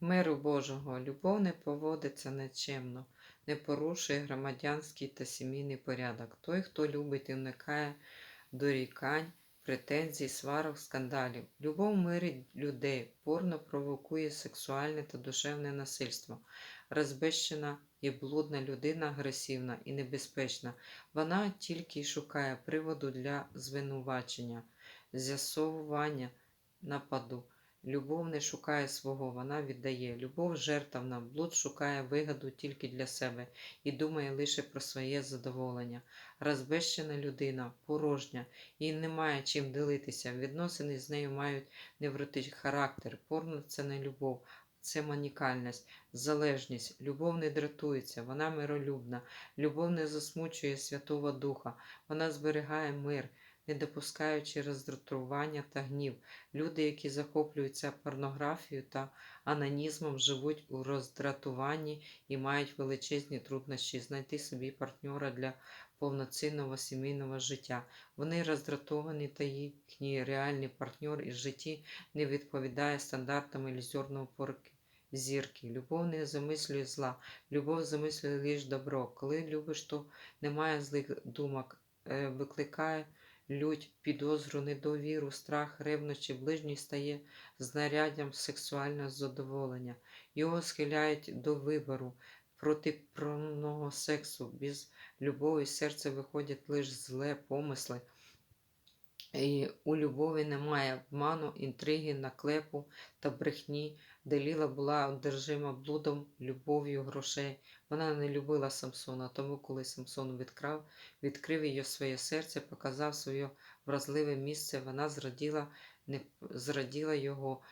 Миру Божого, любов не поводиться нечемно, не порушує громадянський та сімейний порядок. Той, хто любить і уникає дорікань, претензій, сварок, скандалів. Любов мирить людей, порно провокує сексуальне та душевне насильство. Розбещена і блудна людина агресивна і небезпечна. Вона тільки й шукає приводу для звинувачення, з'ясовування нападу. Любов не шукає свого, вона віддає. Любов жертовна, блуд шукає вигоду тільки для себе і думає лише про своє задоволення. Розбещена людина, порожня, їй немає чим ділитися. Відносини з нею мають невротичний характер. Порно це не любов, це манікальність, залежність. Любов не дратується, вона миролюбна. Любов не засмучує Святого Духа, вона зберігає мир. Не допускаючи роздратування та гнів, Люди, які захоплюються порнографією та анонізмом, живуть у роздратуванні і мають величезні труднощі знайти собі партнера для повноцінного сімейного життя. Вони роздратовані та їхній реальний партнер із житті не відповідає стандартам ілюзорного порки. Зірки. Любов не замислює зла, любов замислює лише добро. Коли любиш, то немає злих думок, е, викликає лють, підозру, недовіру, страх, ревнощі, ближній стає знаряддям сексуального задоволення. Його схиляють до вибору протипромного сексу. Без любові серце виходять лише зле помисли. І у любові немає обману, інтриги, наклепу та брехні. Деліла була одержима блудом, любов'ю грошей. Вона не любила Самсона, тому коли Самсон відкрав, відкрив її своє серце, показав своє вразливе місце, вона зраділа, не зраділа його